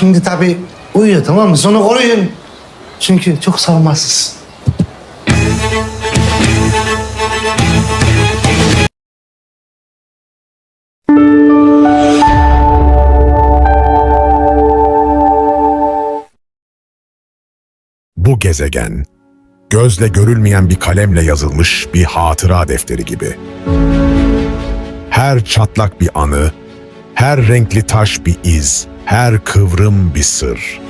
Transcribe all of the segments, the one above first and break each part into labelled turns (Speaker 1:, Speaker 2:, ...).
Speaker 1: şimdi tabii uyuyor tamam mı? Sonra koruyun. Çünkü çok savunmasız.
Speaker 2: Bu gezegen, gözle görülmeyen bir kalemle yazılmış bir hatıra defteri gibi. Her çatlak bir anı, her renkli taş bir iz, her kıvrım bir sır.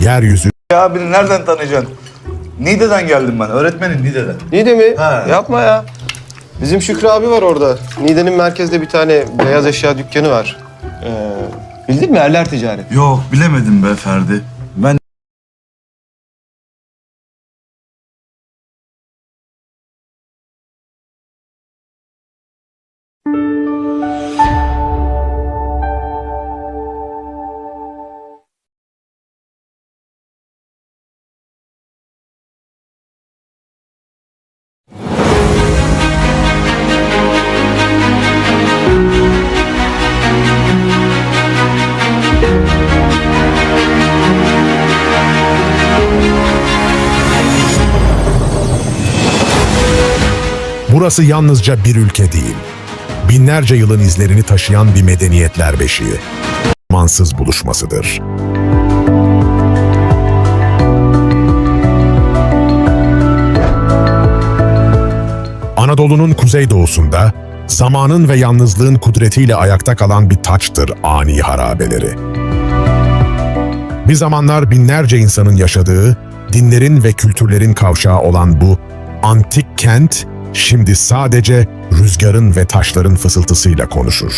Speaker 2: Yeryüzü
Speaker 3: Ya abini nereden tanıyacaksın? Nide'den geldim ben. Öğretmenim Nide'den.
Speaker 4: Nide mi?
Speaker 3: Ha.
Speaker 4: Yapma ya. Bizim Şükrü abi var orada. Nide'nin merkezde bir tane beyaz eşya dükkanı var. Ee, bildin mi? Erler Ticaret.
Speaker 3: Yok bilemedim be Ferdi.
Speaker 2: Burası yalnızca bir ülke değil. Binlerce yılın izlerini taşıyan bir medeniyetler beşiği. Mansız buluşmasıdır. Anadolu'nun kuzeydoğusunda zamanın ve yalnızlığın kudretiyle ayakta kalan bir taçtır ani harabeleri. Bir zamanlar binlerce insanın yaşadığı, dinlerin ve kültürlerin kavşağı olan bu antik kent şimdi sadece rüzgarın ve taşların fısıltısıyla konuşur.